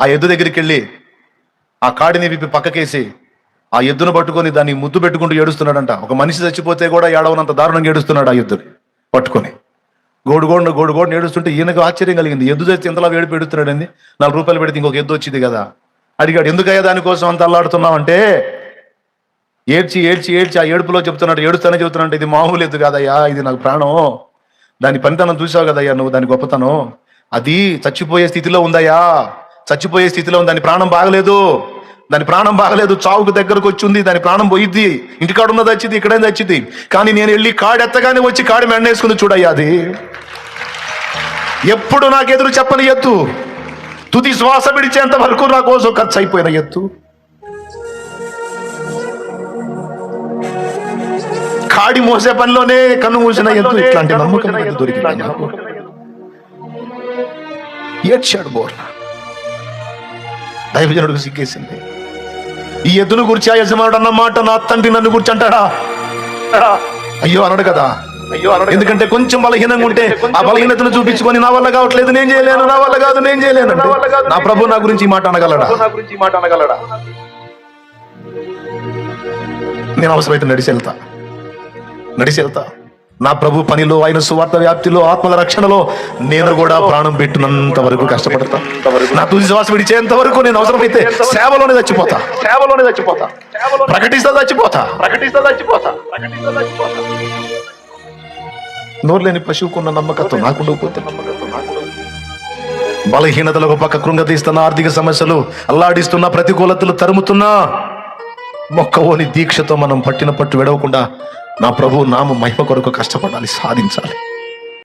ఆ ఎద్దు దగ్గరికి వెళ్ళి ఆ కాడిని విప్పి పక్కకేసి ఆ ఎద్దును పట్టుకొని దాన్ని ముద్దు పెట్టుకుంటూ ఏడుస్తున్నాడంట. ఒక మనిషి చచ్చిపోతే కూడా ఏడవనంత దారుణంగా ఏడుస్తున్నాడు ఆ ఎద్దుని పట్టుకొని. గోడు గోడు ఏడుస్తుంటే ఈయనకు ఆశ్చర్యం కలిగింది. ఎద్దు చచ్చి ఇంతలా వేడి పెడుతున్నాడని నాలుగు రూపాయలు పెడితే ఇంకొక ఎద్దు వచ్చింది కదా. అడిగాడు ఎందుకయ్యా దానికోసం అంత అల్లాడుతున్నావంటే ఏడ్చి ఏడ్చి ఏడ్చి ఆ ఏడుపులో చెప్తున్నాడు. ఏడుస్తానే చెబుతున్నాడు ఇది మామూలు ఎద్దు కాదయ్యా ఇది నాకు ప్రాణం. దాని పనితనం చూసావు కదయ్యా నువ్వు దాని గొప్పతనం. అది చచ్చిపోయే స్థితిలో ఉందయ్యా. చచ్చిపోయే స్థితిలో ఉంది. దాని ప్రాణం బాగలేదు. దాని ప్రాణం బాగలేదు. చావుకు దగ్గరకు వచ్చింది. దాని ప్రాణం పోయిద్ది. ఇంటికాడ ఉన్నది వచ్చింది. ఇక్కడే వచ్చింది కానీ నేను వెళ్ళి కాడెత్తగానే వచ్చి కాడి మెండేసుకుంది చూడయ్యా అది. ఎప్పుడు నాకు ఎదురు చెప్పని ఎత్తు. తుది శ్వాస విడిచేంత వరకు నా కోసం ఖర్చు అయిపోయిన ఎత్తు. కాడి మోసే పనిలోనే కన్ను మూసిన ఎత్తు. ఇట్లాంటి నమ్మకం దొరికింది ఏడ్చాడు బోర్న దైవజనుడికి సిగ్గేసింది. ఈ ఎద్దును గురించి ఆ యజమానుడు అన్న మాట నా తండ్రి నన్ను గురించి అంటాడా? అయ్యో అనడు కదా. అయ్యో ఎందుకంటే కొంచెం బలహీనంగా ఉంటే ఆ బలహీనతను చూపించుకొని నా వల్ల కావట్లేదు నేను చేయలేను నా వల్ల కాదు నేను చేయలేను నా ప్రభు నా గురించి ఈ మాట అనగలడా? నా గురించి ఈ మాట అనగలడా? నేను అవసరమైతే నడిచి వెళ్తా. నడిచి వెళ్తా. నా ప్రభు పనిలో ఆయన సువార్త వ్యాప్తిలో ఆత్మల రక్షణలో నేను కూడా ప్రాణం పెట్టినంత వరకు కష్టపడతా. నా తుది శ్వాస విడిచేంత వరకు నేను అవసరమైతే సేవలోనే చచ్చిపోతా. సేవలోనే చచ్చిపోతా. ప్రకటిస్తా చచ్చిపోతా. ప్రకటిస్తా చచ్చిపోతా. ప్రకటిస్తా చచ్చిపోతా. నోరు లేని పశువుకున్న నమ్మకత్వం నాకుండకపోతే బలహీనతలు ఒక పక్క కృంగతీస్తున్న ఆర్థిక సమస్యలు అల్లాడిస్తున్న ప్రతికూలతలు తరుముతున్నా మొక్కవోని దీక్షతో మనం పట్టిన పట్టు విడవకుండా నా ప్రభు నామ మహిమ కొరకు కష్టపడాలి సాధించాలి.